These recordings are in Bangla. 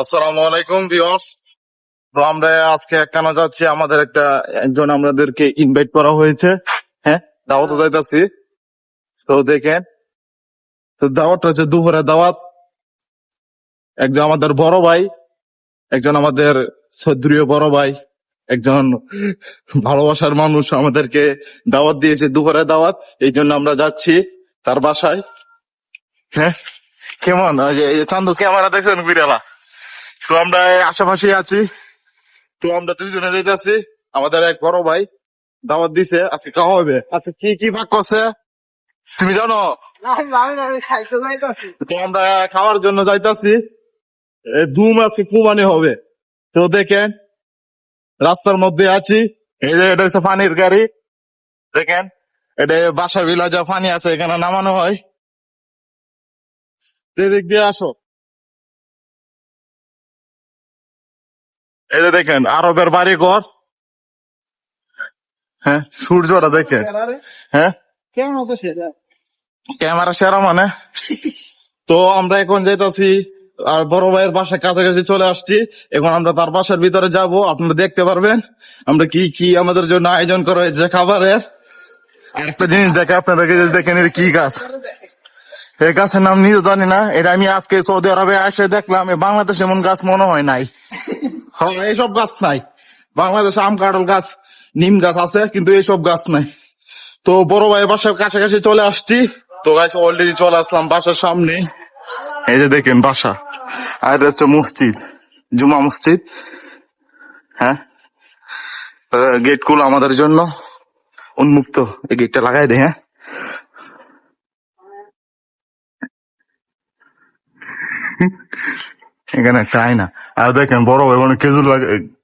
আসসালামু আলাইকুম ভিউয়ার্স তো আমরা আজকে কেন যাচ্ছি? আমাদের একটা, একজন আমাদেরকে ইনভাইট করা হয়েছে। হ্যাঁ দাওয়াতে যাইতাছি। তো দেখেন, তো দাওয়াতটা হচ্ছে দুপুরে দাওয়াত। একজন আমাদের বড় ভাই, একজন আমাদের সদ্রীয় বড় ভাই, একজন ভালোবাসার মানুষ আমাদেরকে দাওয়াত দিয়েছে দুপুরে দাওয়াত। এই জন্য আমরা যাচ্ছি তার বাসায়। হ্যাঁ কেমন? চান্দু ক্যামেরা দেখছেন বিড়ালা? তো আমরা আশেপাশে আছি। তো আমরা দুজনে যাইতেছি। আমাদের এক বড় ভাই দাওয়াত দিছে আজকে খাওয়া হবে। আজকে কি কি ভাগ করছে? তুমি জানো? তো আমরা খাওয়ার জন্য যাইতাছি। ধুম আজকে কুমানি হবে। তো দেখেন রাস্তার মধ্যে আছি। এই যে এটা হচ্ছে পানির গাড়ি। দেখেন এটা বাসা বিলা যা পানি আছে এখানে নামানো হয়। তো এদিক দিয়ে আসো। এই যে দেখেন আরবের বাড়ি ঘর হ্যাঁ সূর্যটা দেখেন। হ্যাঁ সেটা ক্যামেরা সেরা মানে। তো আমরা এখন যাইতাছি আর বড় ভাইয়ের বাসার কাছাকাছি চলে আসছি। এখন আমরা তার বাসার ভিতরে যাব আপনারা দেখতে পারবেন। আমরা কি কি আমাদের জন্য আয়োজন করা হয়েছে খাবারের? আর একটা জিনিস দেখে আপনাদেরকে দেখেন এটা কি গাছ। এই গাছের নাম নিজে জানি না এটা আমি আজকে সৌদি আরবে এসে দেখলাম বাংলাদেশে এমন গাছ মনে হয় নাই। হ্যাঁ এইসব গাছ নাই। বাংলাদেশে আম, কাঁঠাল গাছ, নিম গাছ আছে, কিন্তু এইসব গাছ নাই। তো বড় ভাই বাসার কাছাকাছি চলে আসছি। তো গাছ অলরেডি চলে আসলাম বাসার সামনে। এই যে দেখেন বাসা। আর হচ্ছে মসজিদ, জুমা মসজিদ। হ্যাঁ? গেটগুলো আমাদের জন্য। উন্মুক্ত। এই গেটটা লাগাই দে হ্যাঁ? এখানে একটা আয়না আর দেখেন বড় ভাই মানে খেজুর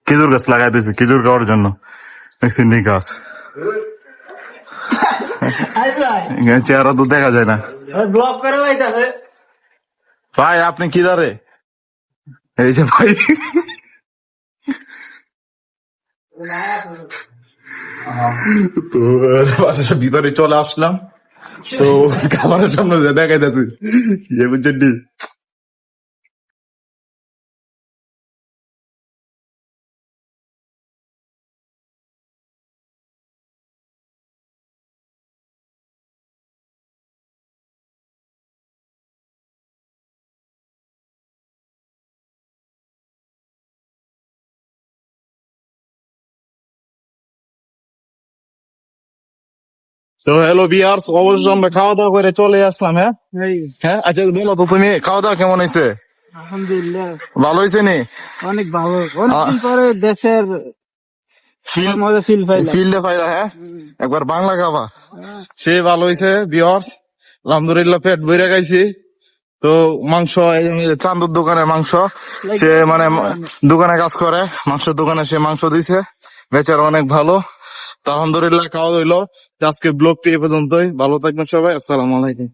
খেজুর গাছ লাগাই দিয়েছে খেজুর খাওয়ার জন্য। নি গাছ। চেহারা তো দেখা যায় না। ব্লক করে ভাই আপনি কি দাঁড়ে এই যে ভাই। তো বাসার ভিতরে চলে আসলাম। তো খাবারের সামনে যে দেখাই যাচ্ছে যে বুঝছেন তো হ্যালো বিয়ার্স অবশ্য আমরা খাওয়া দাওয়া করে চলে আসলাম হ্যাঁ? হ্যাঁ আচ্ছা বলো তো তুমি খাওয়া দাওয়া কেমন হয়েছে? আলহামদুলিল্লাহ। ভালো হয়েছে নি? অনেক ভালো। অনেকদিন পরে দেশের মজা ফিল পাইলাম। ফিল্ডে ফাইলা হ্যাঁ? একবার বাংলা খাবা। সে ভালো হয়েছে বিয়ার্স আলহামদুলিল্লাহ পেট বইরা খাইছি। তো মাংস চান্দুর দোকানে মাংস সে মানে দোকানে কাজ করে মাংসের দোকানে সে মাংস দিছে। বেচার অনেক ভালো। তো আলহামদুলিল্লাহ খাওয়া হইল। আজকে ব্লগটি এ পর্যন্তই। ভালো থাকবেন সবাই। আসসালামু আলাইকুম।